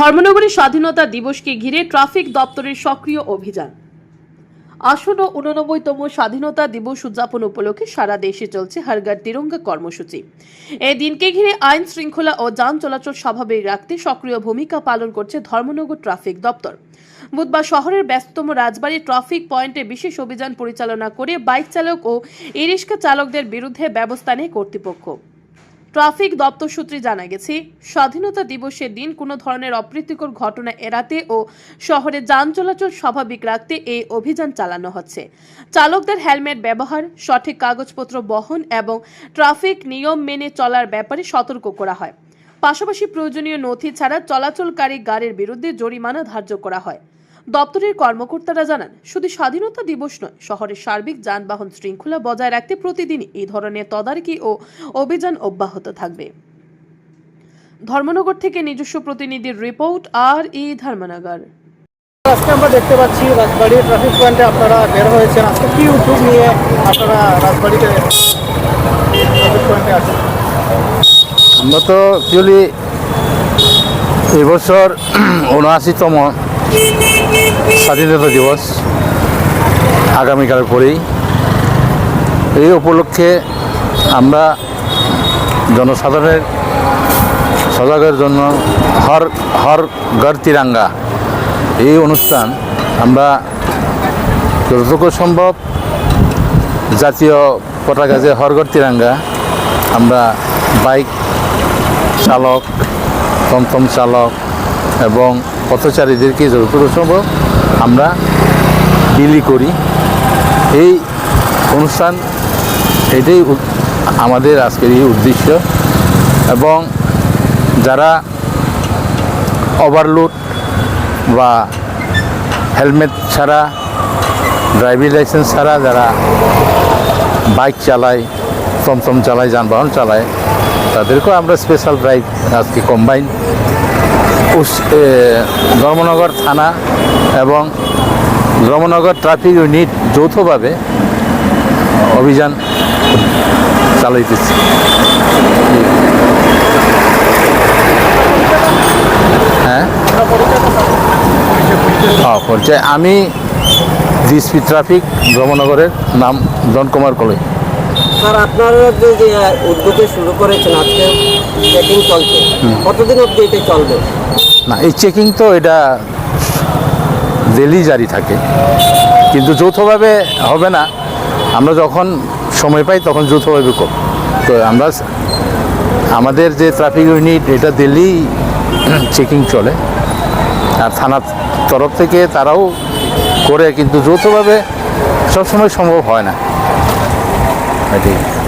ধর্মনগরের স্বাধীনতা দিবসকে ঘিরে ট্রাফিক দপ্তরের সক্রিয় অভিযান। আসন্ন উননব্বইতম স্বাধীনতা দিবস উদযাপন উপলক্ষে সারা দেশে চলছে হরঘর তিরঙ্গা কর্মসূচি। এই দিনকে ঘিরে আইন শৃঙ্খলা ও যান চলাচল স্বাভাবিক রাখতে সক্রিয় ভূমিকা পালন করছে ধর্মনগর ট্রাফিক দপ্তর। বুধবার শহরের ব্যস্ততম রাজবাড়ী ট্রাফিক পয়েন্টে বিশেষ অভিযান পরিচালনা করে বাইক চালক ও ই রিক্সা চালকদের বিরুদ্ধে ব্যবস্থা নেয় কর্তৃপক্ষ। ট্রাফিক দপ্তর সূত্রে জানা গেছে, স্বাধীনতা দিবসের দিন কোনো ধরনের অপ্রীতিকর ঘটনা এড়াতে ও শহরে যান চলাচল স্বাভাবিক রাখতে এই অভিযান চালানো হচ্ছে। চালকদের হেলমেট ব্যবহার, সঠিক কাগজপত্র বহন এবং ট্রাফিক নিয়ম মেনে চলার ব্যাপারে সতর্ক করা হয়। পাশাপাশি প্রয়োজনীয় নথি ছাড়া চলাচলকারী গাড়ির বিরুদ্ধে জরিমানা ধার্য করা হয়। দপ্তরের কর্মকর্তারা জানান শুধু স্বাধীনতা দিবস নয় শহরের সার্বিক যানবাহন শৃঙ্খলা বজায় রাখতে প্রতিদিন এই ধরনের তদারকি ও অভিযান অব্যাহত থাকবে। ধর্মনগর থেকে নিজস্ব প্রতিনিধির রিপোর্ট আর ই ধর্মনগর। আজকে আমরা দেখতে পাচ্ছি রাজবাড়ি ট্রাফিক পয়েন্টে আপনারা বের হয়েছেন। আজকে কি উদ্যোগ নিয়ে আপনারা রাজবাড়িতে ট্রাফিক পয়েন্টে আছেন? আমরা তো অ্যাকচুয়ালি এবছর উনআশিতম স্বাধীনতা দিবস আগামীকাল পরেই এই উপলক্ষে আমরা জনসাধারণের সজাগের জন্য হর হর ঘর তিরাঙ্গা, এই অনুষ্ঠান আমরা যতটুকু সম্ভব জাতীয় পতাকা যে হরগড় তিরাঙ্গা, আমরা বাইক চালক, টমটম চালক এবং পথচারীদেরকে যতটুকু সম্ভব আমরা বিলি করি। এই অনুষ্ঠান এটাই আমাদের আজকের এই উদ্দেশ্য। এবং যারা ওভারলোড বা হেলমেট ছাড়া ড্রাইভিং লাইসেন্স ছাড়া যারা বাইক চালায়, টমটম চালায়, যানবাহন চালায়, তাদেরকেও আমরা স্পেশাল ড্রাইভ আজকে কম্বাইন ধর্মনগর থানা এবং ধর্মনগর ট্রাফিক ইউনিট যৌথভাবে অভিযান চালাইতেছি। হ্যাঁ? আমি ডিএসপি ট্রাফিক, ধর্মনগরের নাম জন কুমার কলই স্যার আপনারা যে যে উদ্যোগে শুরু করেছেন আজকে চেকিং চলছে। কতদিন অবধি এটা চলবে? না এই চেকিং তো এটা ডেলি জারি থাকে। কিন্তু যৌথভাবে হবে না। আমরা যখন সময় পাই তখন যৌথভাবে করব। তো আমরা আমাদের যে ট্রাফিক ইউনিট এটা ডেলি চেকিং চলে। আর থানার তরফ থেকে তারাও করে কিন্তু যৌথভাবে সবসময় সম্ভব হয় না। এটাই